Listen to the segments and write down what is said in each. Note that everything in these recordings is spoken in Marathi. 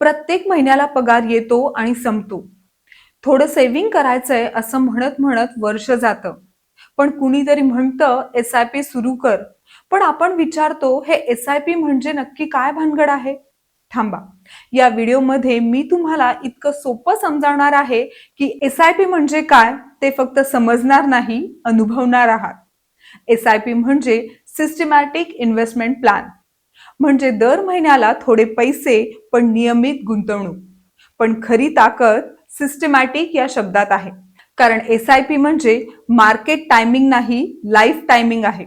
प्रत्येक महिन्याला पगार येतो आणि संपतो. थोडं सेव्हिंग करायचंय असं म्हणत म्हणत वर्ष जातं. पण कुणीतरी म्हणतं एस आय पी सुरू कर. पण आपण विचारतो हे एस आय पी म्हणजे नक्की काय भानगड आहे? थांबा. या व्हिडिओमध्ये मी तुम्हाला इतकं सोपं समजावणार आहे की एस आय पी म्हणजे काय ते फक्त समजणार नाही अनुभवणार आहात. एस आय पी म्हणजे सिस्टमॅटिक इन्व्हेस्टमेंट प्लॅन म्हणजे दर महिन्याला थोडे पैसे पण नियमित गुंतवणूक. पण खरी ताकद सिस्टमॅटिक या शब्दात आहे. कारण एस आय पी म्हणजे मार्केट टायमिंग नाही लाईफ टायमिंग आहे.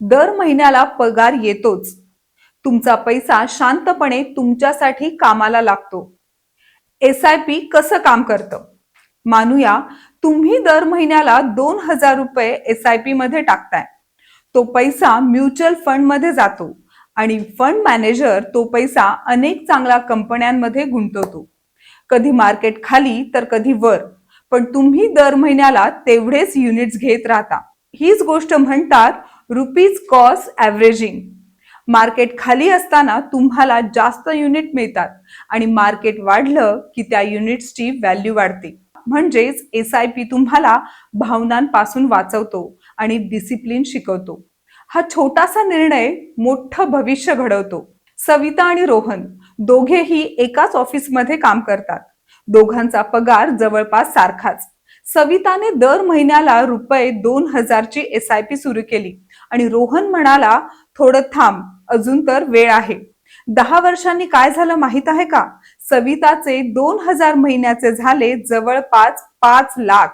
दर महिन्याला पगार येतोच. तुमचा पैसा शांतपणे तुमच्यासाठी कामाला लागतो. एस आय पी कसं काम करतं? मानूया तुम्ही दर महिन्याला दोन हजार रुपये एस आय पी मध्ये टाकताय. तो पैसा म्युच्युअल फंडमध्ये जातो. आणि फंड मॅनेजर तो पैसा अनेक चांगल्या कंपन्यांमध्ये गुंतवतो. कधी मार्केट खाली तर कधी वर. पण तुम्ही दर महिन्याला तेवढेच युनिट्स घेत राहता. हीच गोष्ट म्हणतात रुपीज कॉस्ट ॲव्हरेजिंग मार्केट खाली असताना तुम्हाला जास्त युनिट मिळतात आणि मार्केट वाढलं की त्या युनिट्सची व्हॅल्यू वाढते. म्हणजेच एस आय पी तुम्हाला भावनांपासून वाचवतो आणि डिसिप्लिन शिकवतो. हा छोटासा निर्णय मोठं भविष्य घडवतो. सविता आणि रोहन दोघेही एकाच ऑफिसमध्ये काम करतात. दोघांचा पगार जवळपास सारखाच. सविताने दर महिन्याला रुपये दोन हजारची एस आय पी सुरू केली आणि रोहन म्हणाला थोडं थांब अजून तर वेळ आहे. दहा वर्षांनी काय झालं माहीत आहे का? सविताचे दोन हजार महिन्याचे झाले जवळपास पाच लाख.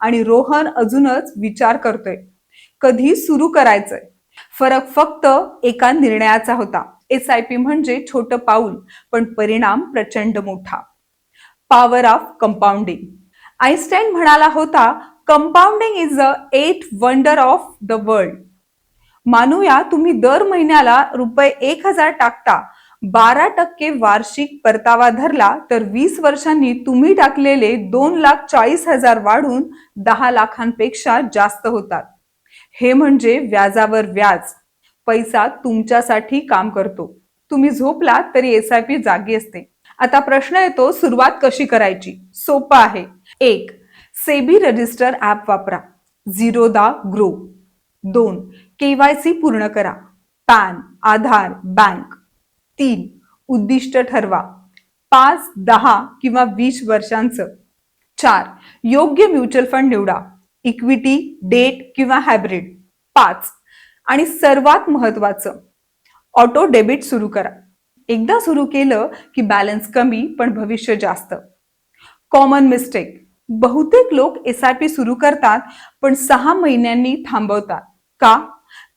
आणि रोहन अजूनच विचार करतोय. कधी सुरू करायचंय? फरक फक्त एका निर्णयाचा होता. एस आय पी म्हणजे छोटं पाऊल पण परिणाम प्रचंड मोठा. पॉवर ऑफ कंपाऊंडिंग आईन्स्टाईन म्हणाला होता compounding is a eight wonder of the world मानूया तुम्ही दर महिन्याला रुपये एक हजार टाकता. बारा टक्के वार्षिक परतावा धरला तर वीस वर्षांनी तुम्ही टाकलेले दोन लाख चाळीस हजार वाढून दहा लाखांपेक्षा जास्त होतात. हे म्हणजे व्याजावर व्याज. पैसा तुमच्यासाठी काम करतो. तुम्ही झोपलात तरी एस आय पी जागी असते. आता प्रश्न येतो सुरुवात कशी करायची? सोपं आहे. एक सेबी रजिस्टर ऍप वापरा. झिरो दा ग्रो. दोन केवायसी पूर्ण करा. PAN Aadhaar bank. तीन उद्दिष्ट ठरवा. पाच दहा किंवा वीस वर्षांचं. चार योग्य म्युच्युअल फंड निवडा. इक्विटी डेट किंवा हायब्रिड. पाच. आणि सर्वात महत्वाचं ऑटो डेबिट सुरू करा. एकदा सुरू केलं की बॅलन्स कमी पण भविष्य जास्त. Common mistake. बहुतेक लोक एस आय पी सुरू करतात पण सहा महिन्यांनी थांबवतात. का?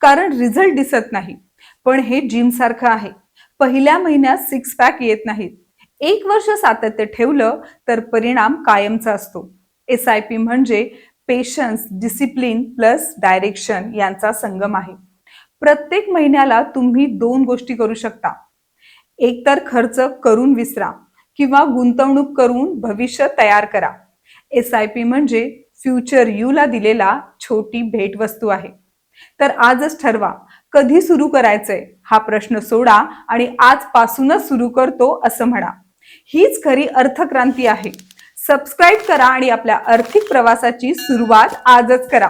कारण रिझल्ट दिसत नाही. पण हे जिम सारखं आहे. पहिल्या महिन्यात सिक्स पॅक येत नाहीत. एक वर्ष सातत्य ठेवलं तर परिणाम कायमचा असतो. एस आय पी म्हणजे पेशन्स डिसिप्लिन प्लस डायरेक्शन यांचा संगम आहे. प्रत्येक महिन्याला तुम्ही दोन गोष्टी करू शकता. एकतर खर्च करून विसरा किंवा गुंतवणूक करून भविष्य तयार करा. एस आय पी म्हणजे फ्युचर यूला दिलेला छोटी भेटवस्तू आहे. तर आजच ठरवा कधी सुरू करायचंय? हा प्रश्न सोडा आणि आजपासूनच सुरू करतो असं म्हणा. हीच खरी अर्थक्रांती आहे. सबस्क्राईब करा आणि आपल्या आर्थिक प्रवासाची सुरुवात आजच करा.